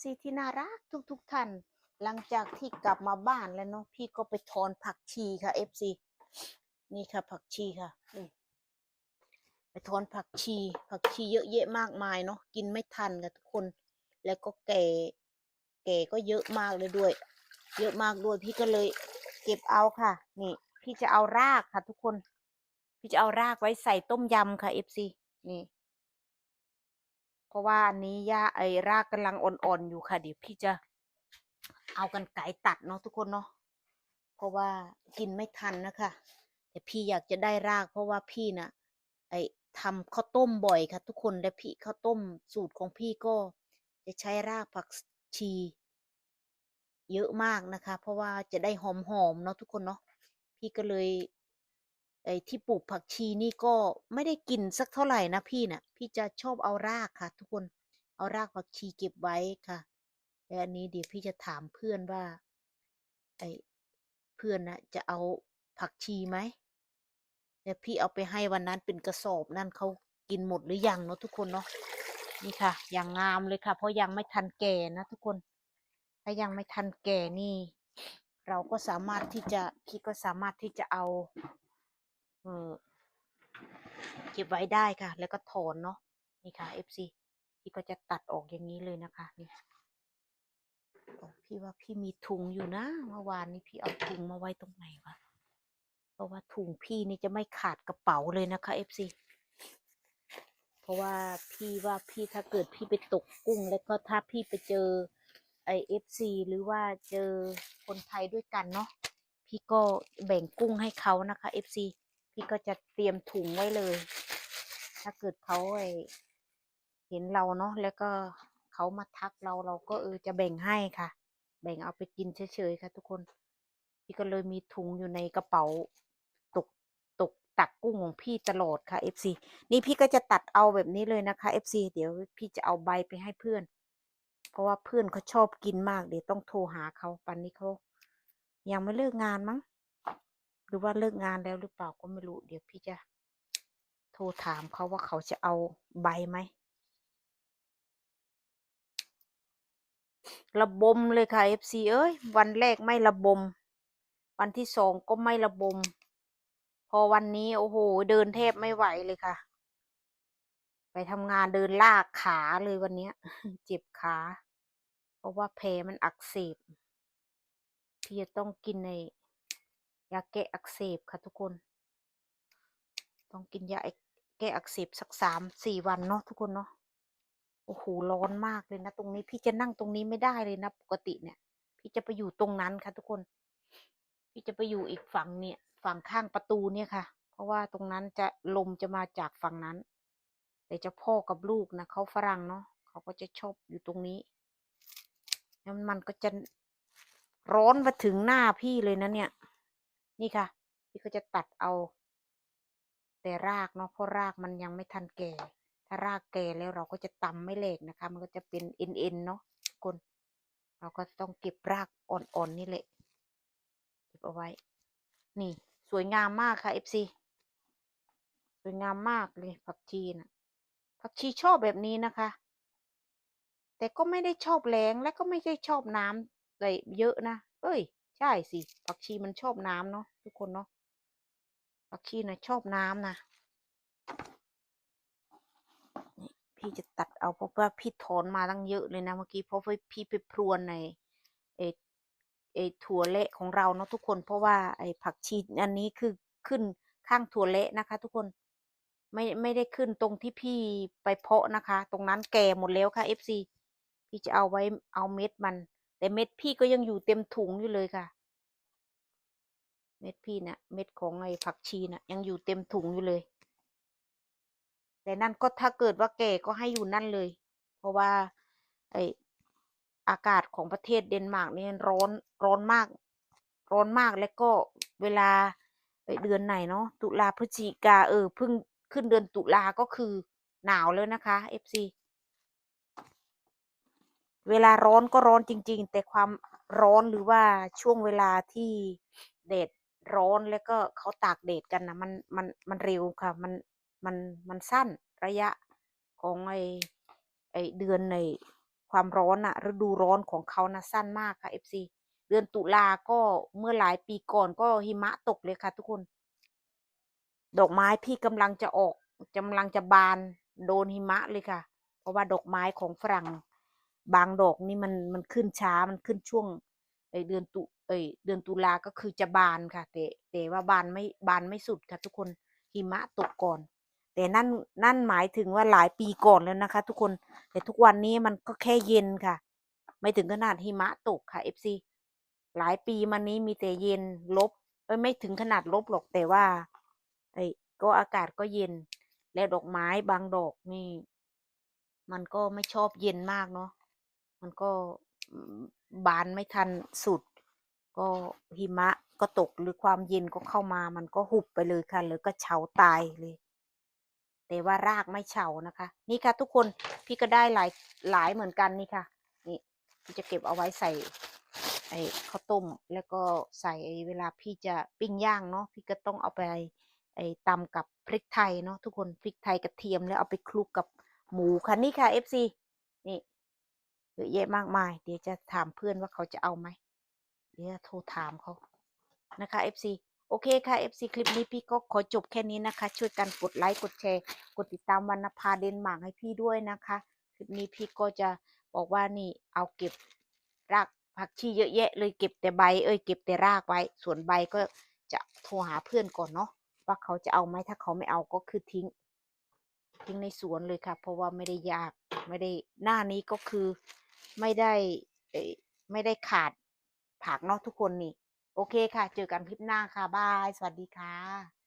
FC ที่น่ารักทุกๆท่าน หลังจากที่กลับมาบ้านแล้วเนาะพี่ก็ไปถอนผักชีค่ะ FC นี่ค่ะ ผักชีค่ะไปถอนผักชี ผักชีเยอะแยะมากมายเนาะกินไม่ทันค่ะทุกคน แล้วก็แก่แก่ก็เยอะมากเลยด้วย เยอะมากด้วยพี่ก็เลย เก็บเอาค่ะ นี่ พี่จะเอารากค่ะ ทุกคน พี่จะเอารากไว้ใส่ต้มยำค่ะ FC นี่ เพราะว่าอันนี้หญ้าไอ้รากกำลังอ่อนๆอยู่ค่ะ เดี๋ยวพี่จะเอากันไก่ตัดเนาะทุกคนเนาะเพราะว่ากินไม่ทันนะคะ แต่พี่อยากจะได้ราก เพราะว่าพี่น่ะ ไอ้ทำข้าวต้มบ่อยค่ะ ทุกคนและพี่ข้าวต้มสูตรของพี่ก็ จะใช้รากผักชี เยอะมากนะคะ เพราะว่าจะได้หอมๆเนาะทุกคนเนาะพี่ก็เลย ไอ้ที่ปลูกผักชีนี่ก็ไม่ได้กินสักเท่าไหร่นะพี่น่ะ พี่จะชอบเอารากค่ะ ทุกคนเอารากผักชีเก็บไว้ค่ะและอันนี้เดี๋ยวพี่จะถามเพื่อนว่า ไอ้เพื่อนนะจะเอาผักชีไหมแต่พี่เอาไปให้วันนั้นเป็นกระสอบนั่นเขากินหมดหรือยังเนาะทุกคนเนาะนี่ค่ะ อย่างงามเลยค่ะ เพราะยังไม่ทันแก่นะทุกคน ถ้ายังไม่ทันแก่นี่ เราก็สามารถที่จะพี่ก็สามารถที่จะเอา เออเก็บไว้ได้ค่ะ แล้วก็ถอนเนาะนี่ค่ะ FC พี่ก็จะตัดออกอย่างนี้เลยนะคะนี่พี่ว่าพี่มีถุงอยู่นะเมื่อวานนี้พี่เอาถุงมาไว้ตรงไหนวะเพราะว่าถุงพี่นี่จะไม่ขาดกระเป๋าเลยนะคะ FC เพราะว่าพี่ว่าพี่ถ้าเกิดพี่ไปตกกุ้ง แล้วก็ถ้าพี่ไปเจอไอเอฟซีหรือว่าเจอคนไทยด้วยกันเนาะพี่ก็แบ่งกุ้งให้เขานะคะเอฟซี พี่ก็จะเตรียมถุงไว้เลย ถ้าเกิดเขาเห็นเราเนาะแล้วก็เขามาทักเราเราก็เออจะแบ่งให้ค่ะ แบ่งเอาไปกินเฉยๆค่ะ ทุกคน พี่ก็เลยมีถุงอยู่ในกระเป๋าตกตกตักกุ้งของพี่ตลอดค่ะ FC นี่พี่ก็จะตัดเอาแบบนี้เลยนะคะ FC เดี๋ยวพี่จะเอาใบไปให้เพื่อน เพราะว่าเพื่อนเขาชอบกินมากเดี๋ยวต้องโทรหาเขาปันนี้เขายังไม่เลิกงานมั้ง หรือว่าเลิกงานแล้วหรือเปล่าก็ไม่รู้ เดี๋ยวพี่จะโทรถามเขาว่าเขาจะเอาใบไหมระบมเลยค่ะ FC เอ้ย วันแรกไม่ระบม วันที่สองก็ไม่ระบม พอวันนี้โอ้โห เดินแทบไม่ไหวเลยค่ะ ไปทำงานเดินลากขาเลยวันนี้เจ็บขา เพราะว่าแผลมันอักเสบพี่จะต้องกินใน ยาแก้อักเสบค่ะทุกคน ต้องกินยาแก้อักเสบสักสามสี่วันเนาะทุกคนเนาะโอ้โหร้อนมากเลยนะตรงนี้พี่จะนั่งตรงนี้ไม่ได้เลยนะปกติเนี่ย พี่จะไปอยู่ตรงนั้นค่ะทุกคน พี่จะไปอยู่อีกฝั่งเนี่ย ฝั่งข้างประตูเนี่ยค่ะ เพราะว่าตรงนั้นจะลมจะมาจากฝั่งนั้น แต่จะพ่อกับลูกนะเขาฝรั่งเนาะเขาก็จะชอบอยู่ตรงนี้แล้วมันก็จะร้อนมาถึงหน้าพี่เลยนะเนี่ย นี่ค่ะ พี่ก็จะตัดเอา แต่รากเนาะเพราะรากมันยังไม่ทันแก่ ถ้ารากแก่แล้วเราก็จะตำไม่เหล็กนะคะ มันก็จะเป็นเอ็นเอ็นเนาะกคนเราก็ต้องเก็บรากอ่อนๆนี่แหละเก็บเอาไว้ นี่สวยงามมากค่ะ FC สวยงามมากเลยผักชีนะผักชีชอบแบบนี้นะคะ แต่ก็ไม่ได้ชอบแรงและก็ไม่ใช่ชอบน้ำอะไรเยอะนะ เอ้ย ใช่สิผักชีมันชอบน้ำเนาะทุกคนเนาะผักชีนะชอบน้ำนะนี่พี่จะตัดเอาเพราะว่าพี่ถอนมาตั้งเยอะเลยนะเมื่อกี้เพราะว่าพี่ไปพรวนในเอเอถั่วเละของเราเนาะทุกคน เพราะว่าไอ้ผักชีอันนี้คือขึ้นข้างถั่วเละนะคะ ทุกคนไม่ไม่ได้ขึ้นตรงที่พี่ไปเพาะนะคะ ตรงนั้นแก่หมดแล้วค่ะ FC พี่จะเอาไว้เอาเม็ดมัน แต่เม็ดพี่ก็ยังอยู่เต็มถุงอยู่เลยค่ะ เม็ดพี่นะ่ะ เม็ดของไอ้ผักชีนะ่ะ ยังอยู่เต็มถุงอยู่เลย แต่นั่นก็ถ้าเกิดว่าแก่ก็ให้อยู่นั่นเลย เพราะว่า ไออากาศของประเทศเดนมาร์กนี่ร้อนร้อนมาก ร้อนมากแล้วก็เวลาเอ้ยเดือนไหนเนาะตุลาพฤศจิกาเออเพิ่งขึ้นเดือนตุลาก็คือหนาวแล้วนะคะ FC เวลาร้อนก็ร้อนจริง ๆ แต่ความร้อนหรือว่าช่วงเวลาที่แดดร้อนแล้วก็เขาตากแดดกันนะมันมันมันเร็วค่ะ มันมันมันสั้นระยะของไอไอเดือนในความร้อนอะฤดูร้อนของเขานะสั้นมากค่ะ FC เดือนตุลาก็เมื่อหลายปีก่อนก็หิมะตกเลยค่ะ ทุกคน ดอกไม้พี่กำลังจะออกกำลังจะบานโดนหิมะเลยค่ะ เพราะว่าดอกไม้ของฝรั่ง บางดอกนี่มันมันขึ้นช้ามันขึ้นช่วงเเดือนตุเอยเดือนตุลาก็คือจะบานค่ะ แต่แต่ว่าบานไม่บานไม่สุดค่ะทุกคนหิมะตกก่อน แต่นั่นนั่นหมายถึงว่าหลายปีก่อนแล้วนะคะ ทุกคนแต่ทุกวันนี้มันก็แค่เย็นค่ะ ไม่ถึงขนาดหิมะตกค่ะ FC หลายปีมานี้มีแต่เย็นลบเอ้ยไม่ถึงขนาดลบหรอกแต่ว่าไอ้ก็อากาศก็เย็น และดอกไม้บางดอกนี่ มันก็ไม่ชอบเย็นมากเนาะ มันก็บานไม่ทันสุด ก็หิมะก็ตกหรือความเย็นก็เข้ามา มันก็หุบไปเลยค่ะหรือก็เฉาตายเลย แต่ว่ารากไม่เฉานะคะ นี่ค่ะ ทุกคนพี่ก็ได้หลายหลายเหมือนกันนี่ค่ะ นี่พี่จะเก็บเอาไว้ใส่ไอ้ข้าวต้มแล้วก็ใส่เวลาพี่จะปิ้งย่างเนาะพี่ก็ต้องเอาไปไอ้ตำกับพริกไทยเนาะทุกคนพริกไทยกระเทียมแล้วเอาไปคลุกกับหมูค่ะนี่ค่ะ FC นี่ ยอะแยะมากมาย เดี๋ยวจะถามเพื่อนว่าเขาจะเอาไหม เดี๋ยวโทรถามเขานะคะ FC โอเคค่ะ FC คลิปนี้พี่ก็ขอจบแค่นี้นะคะ ช่วยกันกดไลค์กดแชร์ กดติดตามวรรณภาเดนมาร์กให้พี่ด้วยนะคะ คลิปนี้พี่ก็จะบอกว่านี่เอาเก็บรากผักชีเยอะแยะเลยเก็บแต่ใบ เอ้ยเก็บแต่รากไว้ ส่วนใบก็จะโทรหาเพื่อนก่อนเนาะว่าเขาจะเอาไหมถ้าเขาไม่เอาก็คือทิ้ง ทิ้งในสวนเลยค่ะ เพราะว่าไม่ได้ยากไม่ได้หน้านี้ก็คือ ไม่ได้เอ่ยไม่ได้ขาดผักเนาะทุกคนนี่ โอเคค่ะ เจอกันคลิปหน้าค่ะ บาย สวัสดีค่ะ